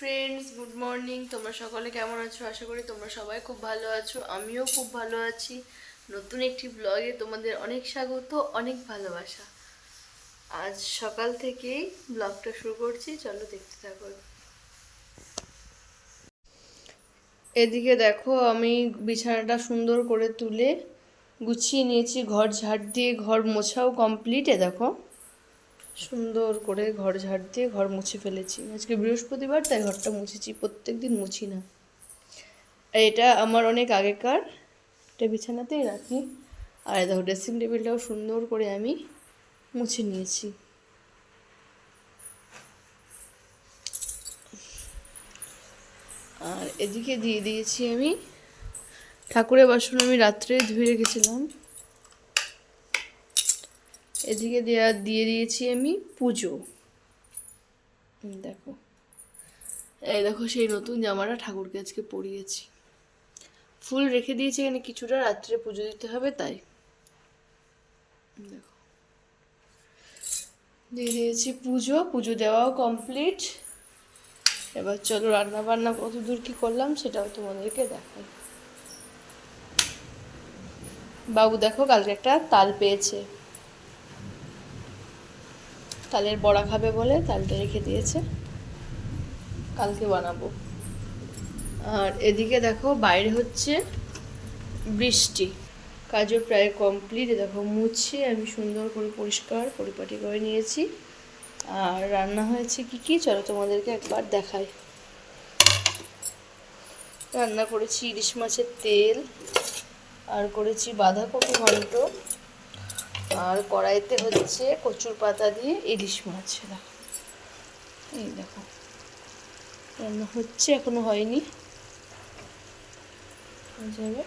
Friends good morning তোমরা সকলে কেমন আছো? আশা করি তোমরা সবাই খুব ভালো আছো। আমিও খুব ভালো আছি। নতুন একটি ব্লগে তোমাদের অনেক স্বাগত, অনেক ভালোবাসা। আজ সকাল থেকেই ব্লগটা শুরু করছি। চলো দেখতে থাকো। এদিকে দেখো, আমি বিছানাটা সুন্দর করে তুলে গুছিয়ে নিয়েছি। ঘর ঝাড় দিয়ে, ঘর মোছাও কমপ্লিট এ দেখো। সুন্দর করে ঘর ঝাড় দিয়ে ঘর মুছে ফেলেছি। আজকে বৃহস্পতিবার, তাই ঘরটা মুছেছি প্রত্যেক দিন মুছি না। আর এটা আমার অনেক আগেকার। এটা বিছানাতেই রাখি। আর দেখো ড্রেসিং টেবিলটাও সুন্দর করে আমি মুছে নিয়েছি। আর এদিকে দিয়ে দিয়েছি আমি, ঠাকুরের বাসন আমি রাত্রে ধুয়ে রেখেছিলাম। এদিকে দেওয়া দিয়ে দিয়েছি আমি পুজো। দেখো। এই দেখো সেই নতুন জামাটা ঠাকুরকে আজকে পরিয়েছি। ফুল রেখে দিয়েছি এখানে কিছুটা, রাত্রে পুজো দিতে হবে তাই। দেখো। দিয়ে দিয়েছি পুজো পুজো দেওয়াও কমপ্লিট এবার চলো রান্না বান্না কত দূর কি করলাম সেটাও তোমাদেরকে দেখাই। বাবু দেখো কালকে একটা তাল পেয়েছে। তালের বড়া খাবে বলে তালটা রেখে দিয়েছে। কালকে বানাবো। আর এদিকে দেখো বাইরে হচ্ছে বৃষ্টি। কাজও প্রায় কমপ্লিট। দেখো মুছে আমি সুন্দর করে পরিষ্কার পরিপাটি করে নিয়েছি। আর রান্না হয়েছে কি কি? চলো তোমাদেরকে একবার দেখাই। রান্না করেছি ইলিশ মাছের তেল। আর করেছি বাঁধাকপি ঘন্ট। আর কড়াইতে হচ্ছে কচুর পাতা দিয়ে ইলিশ মাছ এই দেখো। রান্না হচ্ছে, এখনও হয়নি। যাবে।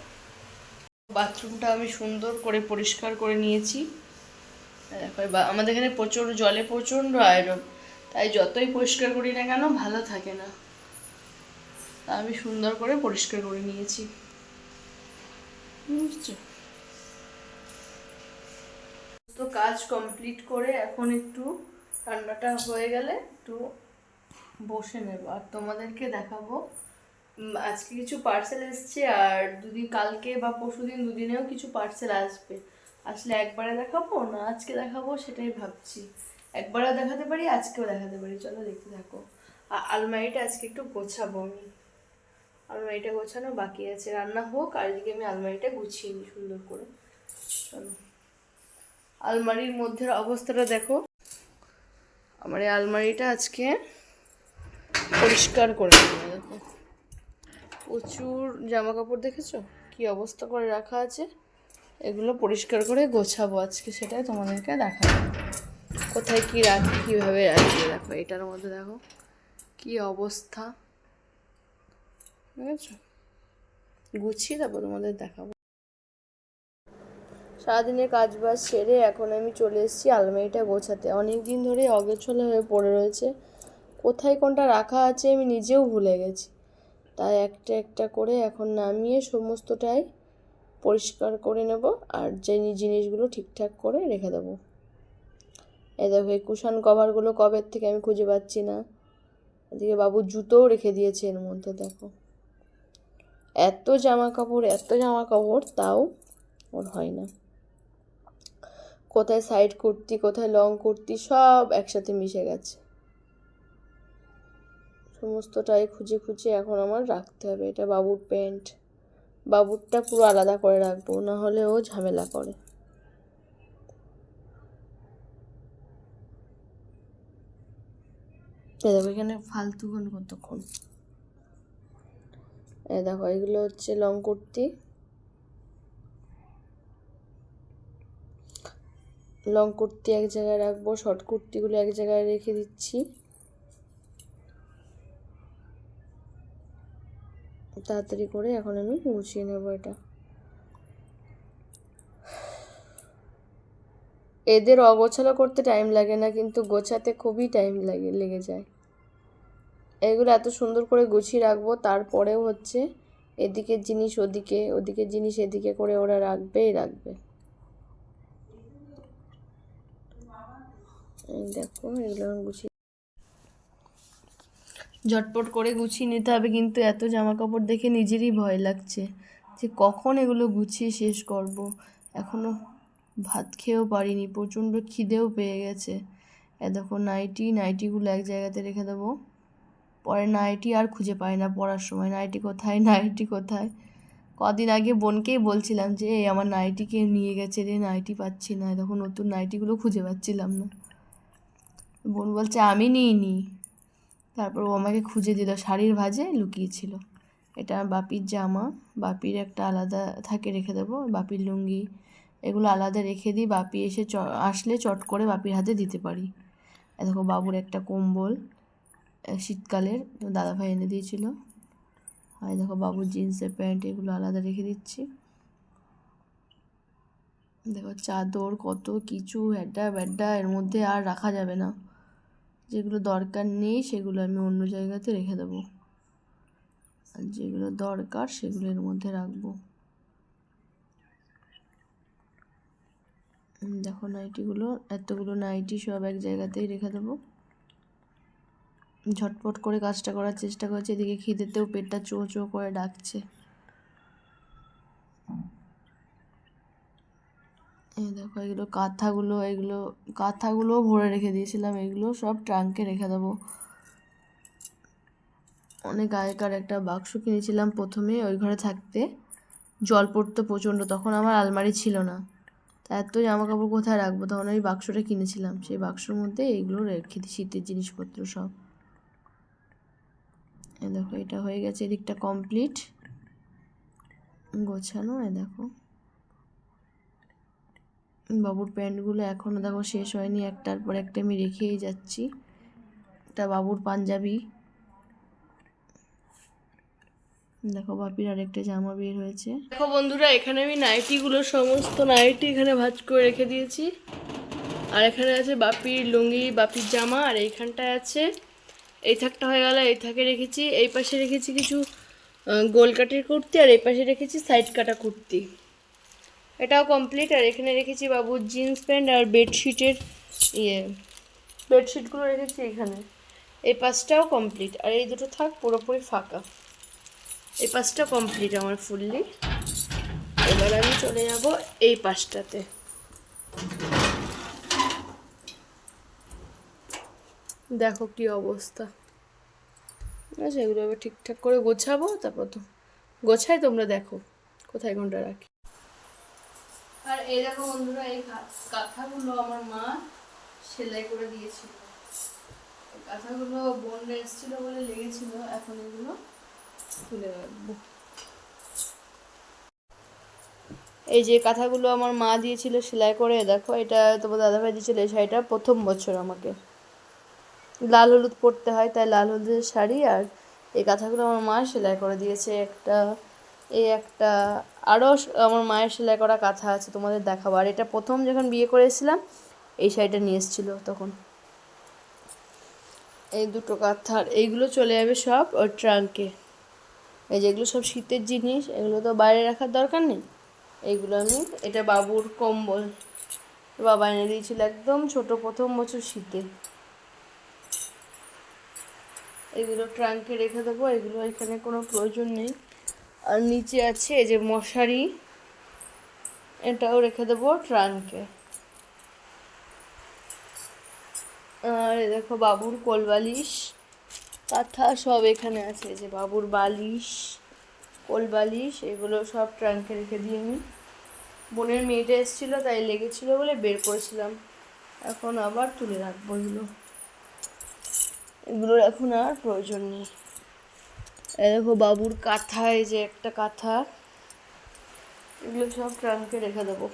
বাথরুমটা আমি সুন্দর করে পরিষ্কার করে নিয়েছি। আমাদের এখানে প্রচুর জলে প্রচণ্ড আয়রন। তাই যতই পরিষ্কার করি না কেন, ভালো থাকে না। আমি সুন্দর করে পরিষ্কার করে নিয়েছি। বুঝছ? তো কাজ কমপ্লিট করে এখন একটু রান্নাটা হয়ে গেলে একটু বসে নেব। আর তোমাদেরকে দেখাবো আজকে কিছু পার্সেল এসছে আর দুদিন, কালকে বা পরশুদিন দুদিনেও কিছু পার্সেল আসবে। আসলে একবারে দেখাবো না আজকে দেখাবো সেটাই ভাবছি। একবারেও দেখাতে পারি, আজকেও দেখাতে পারি। চলো দেখতে থাকো। আর আলমারিটা আজকে একটু গোছাবো আমি। আলমারিটা গোছানো বাকি আছে। রান্না হোক, আর এদিকে আমি আলমারিটা গুছিয়ে নিই সুন্দর করে। চলো। আলমারির মধ্যের অবস্থাটা দেখো। আমার এই আলমারিটা আজকে পরিষ্কার করে নেব দেখো, প্রচুর জামা কাপড় দেখেছ? কি অবস্থা করে রাখা আছে? এগুলো পরিষ্কার করে গোছাবো আজকে, সেটাই তোমাদেরকে দেখাবো। কোথায় কি রাখি, কীভাবে রাখি, দেখো, এটার মধ্যে দেখো, কি অবস্থা। বুঝেছ গুছিয়ে তারপর তোমাদের দেখাবো। সারাদিনের কাজ বাজ সেরে এখন আমি চলে এসেছি আলমারিটা গোছাতে। অনেক দিন ধরে অগোছলা হয়ে পড়ে রয়েছে। কোথায় কোনটা রাখা আছে আমি নিজেও ভুলে গেছি। তাই একটা একটা করে এখন নামিয়ে সমস্তটাই পরিষ্কার করে নেব আর যে জিনিসগুলো ঠিকঠাক করে রেখে দেবো। এই দেখো, এই কুশান কভারগুলো কবের থেকে আমি খুঁজে পাচ্ছি না। এদিকে বাবু জুতোও রেখে দিয়েছে এর মধ্যে, দেখো। এত জামা কাপড় এত জামা কাপড় তাও ওর হয় না। কোথায় সাইড কুর্তি কোথায় লং কুর্তি সব একসাথে মিশে গেছে। সমস্তটাই খুঁজে খুঁজে এখন আমার রাখতে হবে। এটা বাবুর প্যান্ট। বাবুরটা পুরো আলাদা করে রাখব না হলে ও ঝামেলা করে। দেখো এখানে ফালতু কোন কতক্ষণ দেখো এগুলো হচ্ছে লং কুর্তি। লং কুর্তি এক জায়গায় রাখব শর্ট কুর্তিগুলো এক জায়গায় রেখে দিচ্ছি। তাড়াতাড়ি করে এখন আমি গুছিয়ে নেব এটা। এদের অগোছালো করতে টাইম লাগে না, কিন্তু গোছাতে খুবই টাইম লাগে, লেগে যায়। এগুলো এত সুন্দর করে গুছিয়ে রাখব, তারপরেও হচ্ছে এদিকের জিনিস ওদিকে, ওদিকের জিনিস এদিকে করে ওরা রাখবেই রাখবে। দেখো, এগুলো গুছিয়ে ঝটপট করে গুছিয়ে নিতে হবে, কিন্তু এত জামা কাপড় দেখে নিজেরই ভয় লাগছে যে কখন এগুলো গুছিয়ে শেষ করব। এখনও ভাত খেয়েও পারিনি, প্রচণ্ড খিদেও পেয়ে গেছে। এ দেখো, নাইটি, নাইটিগুলো এক জায়গাতে রেখে দেবো। পরে নাইটি আর খুঁজে পাই না পড়ার সময়, নাইটি কোথায় নাইটি কোথায়। কদিন আগে বোনকেই বলছিলাম যে, এই, আমার নাইটি কে নিয়ে গেছে রে, নাইটি পাচ্ছি না। তখন নতুন নাইটিগুলো খুঁজে পাচ্ছিলাম না। বোন বলছে, আমি নিইনি। তারপর ও আমাকে খুঁজে দিল, শাড়ির ভাজে লুকিয়েছিল। এটা বাপির জামা, বাপির একটা আলাদা থাকে রেখে দেবো, বাপির লুঙ্গি। এগুলো আলাদা রেখে দিই, বাপি এসে চ, আসলে চট করে বাপির হাতে দিতে পারি। দেখো বাবুর একটা কম্বল শীতকালের দাদাভাই এনে দিয়েছিল। আর দেখো বাবুর জিন্সের প্যান্ট, এগুলো আলাদা রেখে দিচ্ছি। দেখো চাদর কত কিছু হ্যাডা ব্যাডা এর মধ্যে আর রাখা যাবে না। যেগুলো দরকার নেই সেগুলো আমি অন্য জায়গাতে রেখে দেবো। আর যেগুলো দরকার সেগুলো এর মধ্যে রাখব। দেখো নাইটিগুলো, এতগুলো নাইটি সব এক জায়গাতেই রেখে দেবো। ঝটপট করে কাজটা করার চেষ্টা করছি, এদিকে খিদেতেও পেটটা চো চো করে ডাকছে। এই দেখো, এগুলো কাঁথাগুলো, এগুলো কাঁথাগুলোও ভরে রেখে দিয়েছিলাম, এগুলো সব ট্রাঙ্কে রেখে দেবো। অনেক আগেকার একটা বাক্স কিনেছিলাম প্রথমে ওই ঘরে থাকতে। জল পড়তো প্রচণ্ড, তখন আমার আলমারি ছিল না। তা এত জামা কাপড় কোথায় রাখব? তখন আমি বাক্সটা কিনেছিলাম, সেই বাক্সর মধ্যে এইগুলো রেখে দিই, শীতের জিনিসপত্র সব। এই দেখো, এটা হয়ে গেছে, এদিকটা কমপ্লিট গোছানো, এই দেখো। বাবুর প্যান্টগুলো এখনও দেখো শেষ হয়নি, একটার পর একটা আমি রেখেই যাচ্ছি। এটা বাবুর পাঞ্জাবি। দেখো বাপির আরেকটা জামা বের হয়েছে। দেখো বন্ধুরা, এখানে আমি নাইটিগুলো, সমস্ত নাইটি এখানে ভাজ করে রেখে দিয়েছি। আর এখানে আছে বাপির লুঙ্গি, বাপির জামা, আর এইখানটায় আছে, এই থাকটা হয়ে গেল, এই থাকে রেখেছি। এই পাশে রেখেছি কিছু গোল কাটের কুর্তি, আর এই পাশে রেখেছি সাইড কাটা কুর্তি। এটাও কমপ্লিট আর এখানে রেখেছি বাবুর জিন্স প্যান্ট আর বেডশিটের ইয়ে। বেডশিটগুলো রেখেছি এখানে। এই পাশটাও কমপ্লিট আর এই দুটো থাক পুরোপুরি ফাঁকা। এই পাশটা কমপ্লিট আমার ফুললি এবার আমি চলে যাব এই পাশটাতে দেখো কি অবস্থা। আচ্ছা এগুলো এবার ঠিকঠাক করে গোছাবো তারপর তো গোছাই তোমরা দেখো। কোথায় কোনটা রাখি? আর এই দেখো বন্ধুরা, এই কাঁথাগুলো আমার মা সেলাই করে দিয়েছিল। কাঁথাগুলো বোন এসেছিল বলে লেগেছিল, এখন এগুলো তুলে রাখব। এই যে কাঁথাগুলো আমার মা দিয়েছিল সেলাই করে, দেখো এটা তোমার দাদাভাই দিয়েছিল এই শাড়িটা, প্রথম বছর আমাকে। লাল হলুদ পরতে হয়, তাই লাল হলুদের শাড়ি আর এই কাঁথাগুলো আমার মা সেলাই করে দিয়েছে। একটা এই একটা আরও আমার মায়ের সেলাই করা কাঁথা আছে তোমাদের দেখাবো। আর এটা প্রথম যখন বিয়ে করেছিলাম এই শাড়িটা নিয়ে এসেছিল তখন। এই দুটো কাঁথা এইগুলো চলে যাবে সব ওর ট্রাঙ্কে। এই যেগুলো সব শীতের জিনিস, এগুলো তো বাইরে রাখার দরকার নেই। এইগুলো আমি, এটা বাবুর কম্বল। বাবা এনে দিয়েছিল একদম ছোট প্রথম বছর শীতে। এগুলো ট্রাঙ্কে রেখে দেবো, এগুলো এখানে কোনো প্রয়োজন নেই। আর নিচে আছে এই যে মশারি। এটাও রেখে দেবো ট্রাঙ্কে আর দেখো বাবুর কোল বালিশ কাঁথা সব এখানে আছে যে বাবুর বালিশ কোল বালিশ এগুলো সব ট্রাঙ্কে রেখে দিই আমি বোনের মেয়েটা এসেছিল, তাই লেগেছিলো বলে বের করেছিলাম। এখন আবার তুলে রাখব এগুলো। এগুলোর এখন আর প্রয়োজন নেই। দেখো বাবুর কাঁথা, এই যে একটা কাঁথা। এগুলো সব ট্রাঙ্কে রেখে দেবো।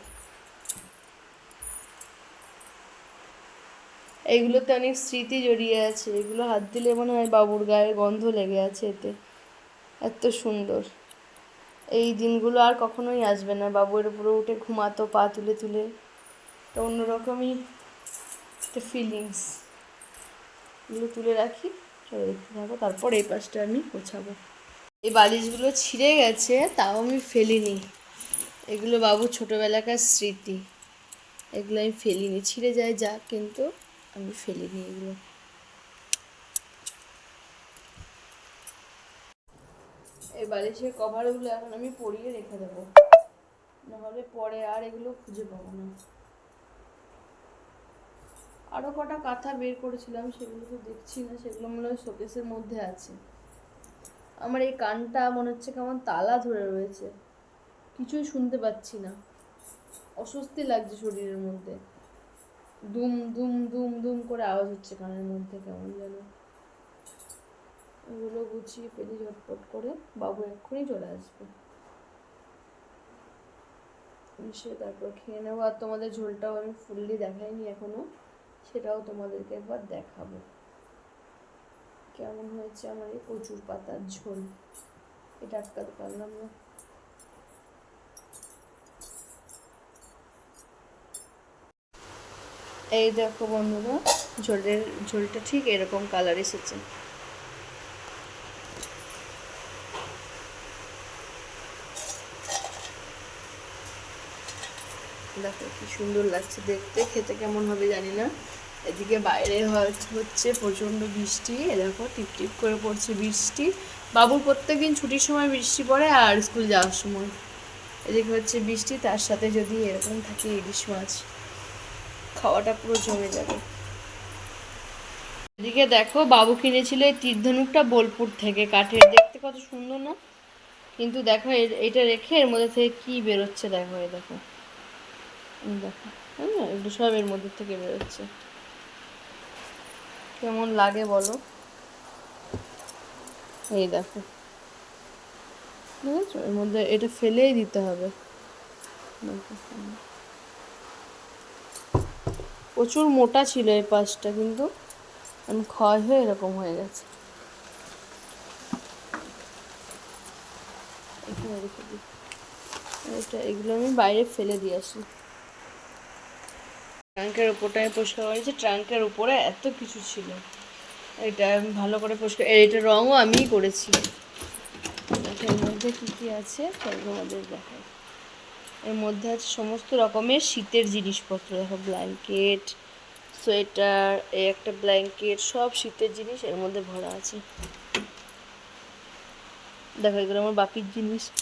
এইগুলোতে অনেক স্মৃতি জড়িয়ে আছে। এগুলো হাত দিলে মনে হয় বাবুর গায়ে গন্ধ লেগে আছে এতে। এত সুন্দর। এই দিনগুলো আর কখনোই আসবে না। বাবুর উপরে উঠে ঘুমাতো, পা তুলে তুলে। তো অন্যরকমই একটা ফিলিংস এগুলো তুলে রাখি। চলো দেখতে থাকো তারপর এই পাশটা আমি গোছাবো। এই বালিশগুলো ছিঁড়ে গেছে, তাও আমি ফেলিনি। এগুলো বাবু ছোটোবেলাকার স্মৃতি। এগুলো আমি ফেলিনি, ছিঁড়ে যায় যা কিন্তু আমি ফেলিনি এগুলো। এই বালিশের কভারগুলো এখন আমি পরিয়ে রেখে দেবো। নাহলে পরে আর এগুলো খুঁজে পাবো না। আরও কটা কাঁথা বের করেছিলাম, সেগুলো তো দেখছি না, সেগুলো মনে হয় শোকেসের মধ্যে আছে। আমার এই কানটা মনে হচ্ছে কেমন তালা ধরে রয়েছে। কিছুই শুনতে পাচ্ছি না। অস্বস্তি লাগছে শরীরের মধ্যে। দুম দুম দুম দুম করে আওয়াজ হচ্ছে কানের মধ্যে, কেমন যেন। এগুলো গুছিয়ে ফেলি ঝটপট করে। বাবু এক্ষুনি চলে আসবে। এসে তারপর খেয়ে নেব। আর তোমাদের ঝোলটাও আমি ফুললি দেখাইনি এখনও। সেটাও তোমাদেরকে একবার দেখাবো। কেমন হয়েছে আমার এই কচুর পাতার ঝোল? এটা আটকাতে পারলাম না। এই দেখো বন্ধুরা, ঝোলের, ঝোলটা ঠিক এরকম কালার এসেছে। দেখো কি সুন্দর লাগছে দেখতে, খেতে কেমন হবে জানি না। এদিকে বাইরে হচ্ছে প্রচণ্ড বৃষ্টি, এ দেখো টিপ টিপ করে পড়ছে বৃষ্টি। বাবুর প্রত্যেকদিন ছুটির সময় বৃষ্টি পড়ে আর স্কুল যাওয়ার সময়। এদিকে হচ্ছে বৃষ্টি, তার সাথে যদি এরকম থাকে ইলিশ মাছ, খাওয়াটা পুরো জমে যাবে। এদিকে দেখো বাবু কিনেছিল এই তীরধনুকটা বোলপুর থেকে, কাঠের। দেখতে কত সুন্দর না? কিন্তু দেখো এ- এটা রেখে এর মধ্যে থেকে কি বেরোচ্ছে দেখো এই দেখো। দেখো। হ্যাঁ এগুলো সব এর মধ্যে থেকে বেরোচ্ছে। কেমন লাগে বলো? এই দেখো। বুঝেছ এর মধ্যে এটা ফেলেই দিতে হবে। প্রচুর মোটা ছিল এই পাশটা, কিন্তু আমি ক্ষয় হয়ে এরকম হয়ে গেছে। এটা, এগুলো আমি বাইরে ফেলে দিয়ে আসি। ট্রাঙ্কের উপরটায় পরিষ্কার করেছি ট্রাঙ্কের উপরে এত কিছু ছিল। এটা ভালো করে পরিষ্কার এটা রঙও আমিই করেছি। এর মধ্যে কী কী আছে? তাই তোমাদের দেখাই। এর মধ্যে আছে সমস্ত রকমের শীতের জিনিসপত্র। দেখো ব্ল্যাঙ্কেট, সোয়েটার, এই একটা ব্ল্যাঙ্কেট, সব শীতের জিনিস এর মধ্যে ভরা আছে। দেখো এগুলো আমার বাপির জিনিস বুঝছ?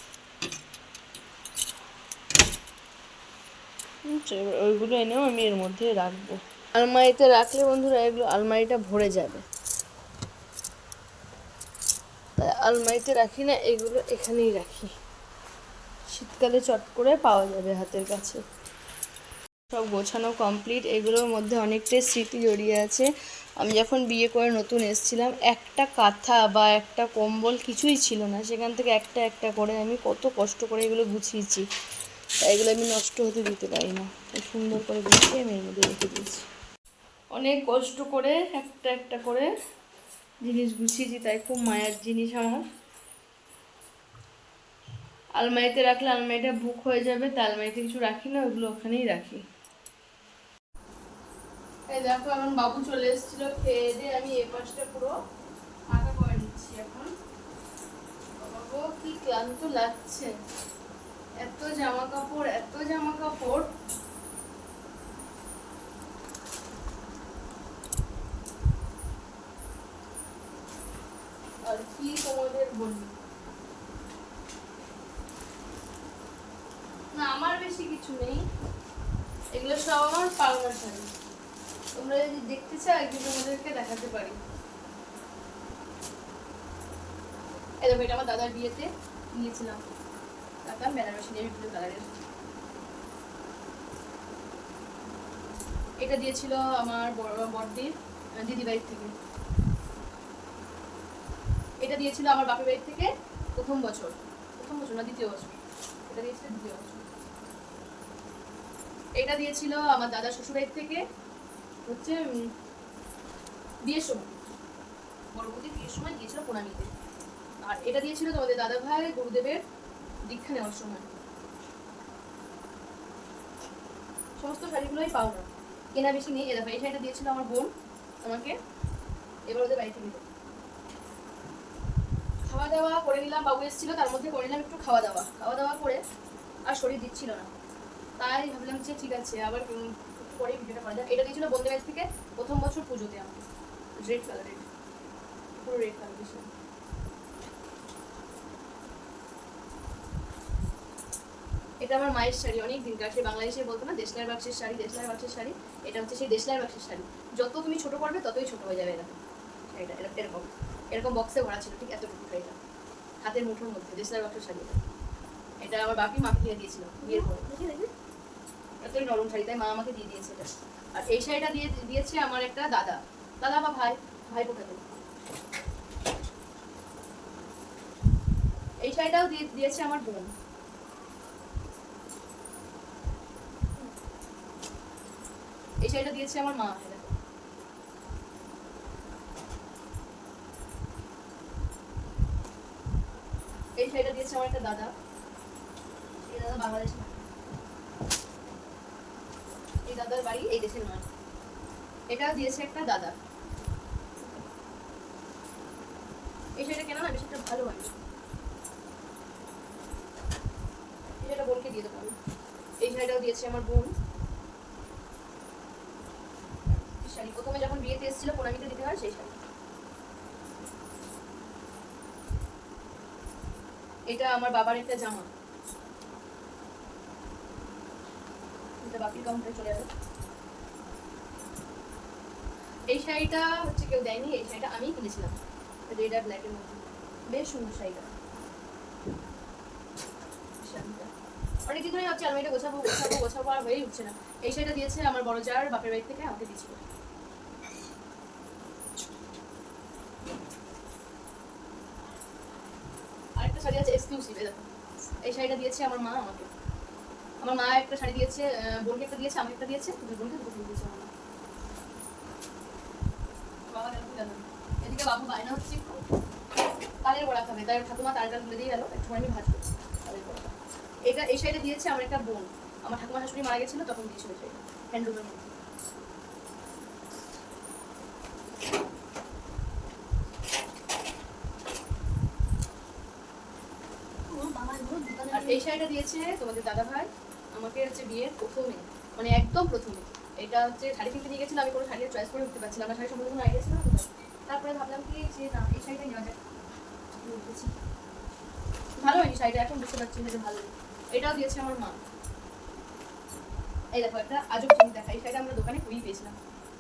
এবার ওইগুলো এনেও আমি এর মধ্যে রাখব। আলমারিতে রাখলে বন্ধুরা এগুলো আলমারিটা ভরে যাবে। তাই আলমারিতে রাখি না, এগুলো এখানেই রাখি। শীতকালে চট করে পাওয়া যাবে হাতের কাছে। সব গোছানো কমপ্লিট, এগুলোর মধ্যে অনেকটাই স্মৃতি জড়িয়ে আছে। আমি যখন বিয়ে করে নতুন এসেছিলাম, একটা কাঁথা বা একটা কম্বল কিছুই ছিল না। সেখান থেকে একটা একটা করে আমি কত কষ্ট করে এগুলো গুছিয়েছি। এগুলো আমি নষ্ট হতে দিতে পারি না। সুন্দর করে গুছিয়ে আমি এর মধ্যে রেখে দিয়েছি। অনেক কষ্ট করে একটা একটা করে জিনিস গুছিয়েছি, তাই খুব মায়ের জিনিস আমার। আলমারিতে রাখলে আলমারিটা বুক হয়ে যাবে, তাই আলমারিতে কিছু রাখি না ওগুলো ওখানেই রাখি। এই দেখো, এখন বাবু চলে এসেছিল, খেয়ে দিয়ে আমি এ পাশটা পুরো ফাঁকা করে নিচ্ছি এখন। বাবু, কি ক্লান্ত লাগছে। এত জামা কাপড় এত জামা কাপড় আর কি তোমাদের বলি? না, আমার বেশি কিছু নেই। এগুলো সব আমার পালনার শাড়ি। তোমরা যদি দেখতে চাও, একদিন তোমাদেরকে দেখাতে পারি। এটা আমার দাদার বিয়েতে নিয়েছিলাম। দাদা বেনারসি নেভি ব্লু কালারের এটা দিয়েছিল আমার বড় বড়দির দিদি বাড়ির থেকে এটা দিয়েছিল আমার বাপের বাড়ির থেকে প্রথম বছর প্রথম বছর না দ্বিতীয় বছর এটা দিয়েছিল দ্বিতীয় বছর এটা দিয়েছিল আমার দাদা শ্বশুরবাড়ির থেকে হচ্ছে বিয়ের সময় বড়বতী বিয়ের সময় দিয়েছিল প্রণামীতে আর এটা দিয়েছিল তোমাদের দাদা ভাই গুরুদেবের দীক্ষা নেওয়ার সময়। সমস্ত শাড়িগুলোই পাও না কেনা বেশি নেই, এ এই শাড়িটা দিয়েছিল আমার বোন আমাকে, এবার ওদের বাড়ি থেকে খাওয়া দাওয়া করে নিলাম, বাবু এসেছিল, তার মধ্যে করে নিলাম একটু খাওয়া দাওয়া। খাওয়া দাওয়া করে আর শরীর দিচ্ছিল না। তাই ভাবলাম যে ঠিক আছে, আবার পরে ভিডিওটা করা যাক। এটা দিয়েছিল বন্ধু বাড়ি থেকে প্রথম বছর পুজোতে আমাকে। রেড কালারের পুরো রেড কালার দিয়েছিল এটা আমার মায়ের শাড়ি অনেক দিনকার সে বাংলাদেশে বলতো না দেশলার বাক্সের শাড়ি দেশলার বাক্সের শাড়ি এটা হচ্ছে সেই দেশলার বাক্সের শাড়ি। যত তুমি ছোট করবে ততই ছোট হয়ে যাবে এরকম শাড়িটা এরকম এরকম। এরকম বক্সে ভরা ছিল ঠিক এতটুকু শাড়িটা হাতের মুঠোর মধ্যে দেশলার বাক্সের শাড়ি এটা। আমার বাপি মাকে কিনে দিয়েছিল বিয়ের পরে। দেখি দেখি। এতই নরম শাড়ি তাই মা আমাকে দিয়ে দিয়েছে এটা। আর এই শাড়িটা দিয়ে দিয়েছে আমার একটা দাদা। দাদা বা ভাই ভাই কোথাতে এই শাড়িটাও দিয়ে দিয়েছে আমার বোন। এই শাড়িটা দিয়েছে আমার মা এই শাড়িটা দিয়েছে আমার একটা দাদা। এই দাদা বাংলাদেশ এই দাদার বাড়ি এই দেশের নয়। এটা দিয়েছে একটা দাদা। এই শাড়িটা কেন না বেশ একটা ভালো হয় এই শাড়িটা বোনকে দিয়ে দেবো এই শাড়িটাও দিয়েছে আমার বোন এই শাড়ি। প্রথমে যখন বিয়েতে এসেছিল দিতে হয় সেই শাড়ি। এটা আমার বাবার একটা জামা। এটা বাপির কাউন্টারে চলে এই শাড়িটা হচ্ছে কেউ দেয়নি, এই শাড়িটা আমিই কিনেছিলাম। রেড আর ব্ল্যাকের মধ্যে। বেশ সুন্দর শাড়িটা। শাড়িটা। অনেক দিন ধরে হচ্ছে আলমারিটা গোছাবো গোছাবো গোছাবো, আর হয়েই উঠছে না। এই শাড়িটা দিয়েছে আমার বড় জার বাপের বাড়ি থেকে আমাকে দিয়েছিল। আরেকটা শাড়ি আছে এক্সক্লুসিভ এই শাড়িটা দিয়েছে আমার মা আমাকে। আমার মা একটা শাড়ি দিয়েছে বোনকে একটা দিয়েছে, আমাকে একটা দিয়েছে দুই বোনকে দুটো দিয়েছে আমার এদিকে বাবু বায়না হচ্ছে একটু। তালের বড়া খাবে। তাই ঠাকুমা তালটা তুলে দিয়ে গেল একটু আমি ভাজবো বড়া এটা এই শাড়িটা দিয়েছে আমার একটা বোন। আমার ঠাকুমা শাশুড়ি মারা গেছিল, তখন দিয়েছিল শাড়িটা, হ্যান্ডলুমের মধ্যে আমার বাবার বহুত শাড়িটা দিয়েছে তোমাদের দাদা ভাই আমাকে হচ্ছে বিয়ের প্রথমে মানে একদম প্রথমে। এটা হচ্ছে শাড়ি কিনতে নিয়ে গেছিলাম আমি কোনো শাড়ি চয়েস করে উঠতে পারছিলাম না শাড়ি সম্বন্ধে কোনো আইডিয়া ছিল না তারপরে ভাবলাম কি যে না এই শাড়িটা নেওয়া যাক। ভালো হয়নি শাড়িটা এখন বুঝতে পারছি যে ভালো। এটাও দিয়েছে আমার মা। এই দেখো একটা আজব জিনিস দেখা এই শাড়িটা আমরা দোকানে খুবই পেয়েছিলাম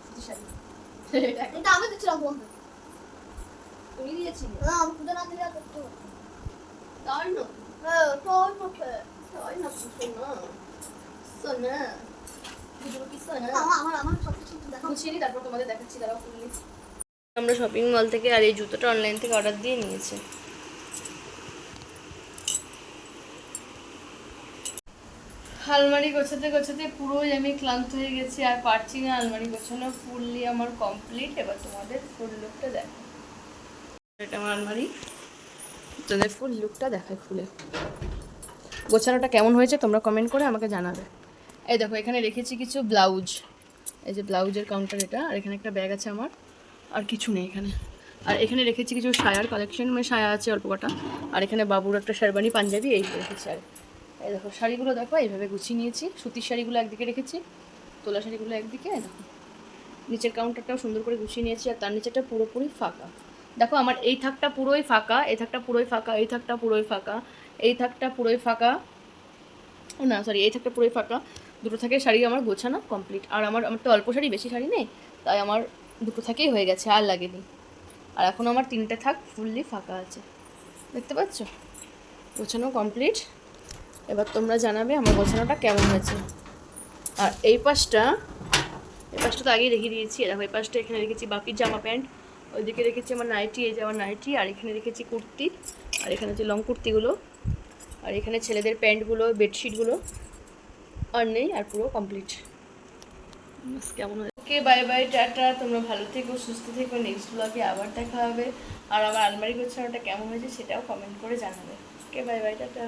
সুতির শাড়ি। এটা আমি দিচ্ছিলাম বন্ধু তুমি দিয়েছিলে? না না দিলে আর সব কিছু দেখো তারপর তোমাদের দেখাচ্ছি আমরা শপিং মল থেকে আর এই জুতোটা অনলাইন থেকে অর্ডার দিয়ে নিয়েছি। আলমারি গোছাতে গোছাতে পুরোই আমি ক্লান্ত হয়ে গেছি আর পারছি না আলমারি গোছানো। ফুললি আমার কমপ্লিট এবার তোমাদের ফুল লুকটা দেখো এটা আমার আলমারি। তোমাদের ফুল লুকটা দেখায় খুলে। গোছানোটা কেমন হয়েছে তোমরা কমেন্ট করে আমাকে জানাবে। এই দেখো, এখানে রেখেছি কিছু ব্লাউজ এই যে ব্লাউজের কাউন্টার এটা, আর এখানে একটা ব্যাগ আছে আমার, আর কিছু নেই এখানে। আর এখানে রেখেছি কিছু সায়ার কালেকশন মানে সায়া আছে অল্প কটা। আর এখানে বাবুর একটা শেরবানি পাঞ্জাবি, এই রেখেছি আর এই দেখো, শাড়িগুলো দেখো, এইভাবে গুছিয়ে নিয়েছি। সুতির শাড়িগুলো একদিকে রেখেছি, তোলা শাড়িগুলো একদিকে দেখো। নিচের কাউন্টারটাও সুন্দর করে গুছিয়ে নিয়েছি, আর তার নিচেটা পুরোপুরি ফাঁকা। দেখো, আমার এই থাকটা পুরোই ফাঁকা, এই থাকটা পুরোই ফাঁকা, এই থাকটা পুরোই ফাঁকা, এই থাকটা পুরোই ফাঁকা। না সরি এই থাকটা পুরোই ফাঁকা। দুটো থেকে, শাড়ি আমার গোছানো কমপ্লিট আর আমার আমার তো অল্প শাড়ি, বেশি শাড়ি নেই, তাই আমার দুটো থাকেই হয়ে গেছে, আর লাগেনি। আর এখন আমার তিনটে থাক ফুললি ফাঁকা আছে। দেখতে পাচ্ছ? গোছানো কমপ্লিট এবার তোমরা জানাবে আমার গোছানোটা কেমন হয়েছে। আর এই পাশটা এই পাশটা তো আগেই রেখে দিয়েছি, দেখো, এই পাশটা এখানে রেখেছি বাপির জামা প্যান্ট। ওইদিকে রেখেছি আমার নাইটি, এই যে আমার নাইটি, আর এখানে রেখেছি কুর্তি, আর এখানে হচ্ছে লং কুর্তিগুলো, আর এখানে ছেলেদের প্যান্টগুলো, বেডশিটগুলো, আর নেই, আর পুরো কমপ্লিট কেমন ওকে বাই বাই টাটা, তোমরা ভালো থেকো, সুস্থ থেকো নেক্সট ব্লগে আবার দেখা হবে। আর আমার আলমারি গোছানোটা কেমন হয়েছে সেটাও কমেন্ট করে জানাবে। Okay bye bye tata.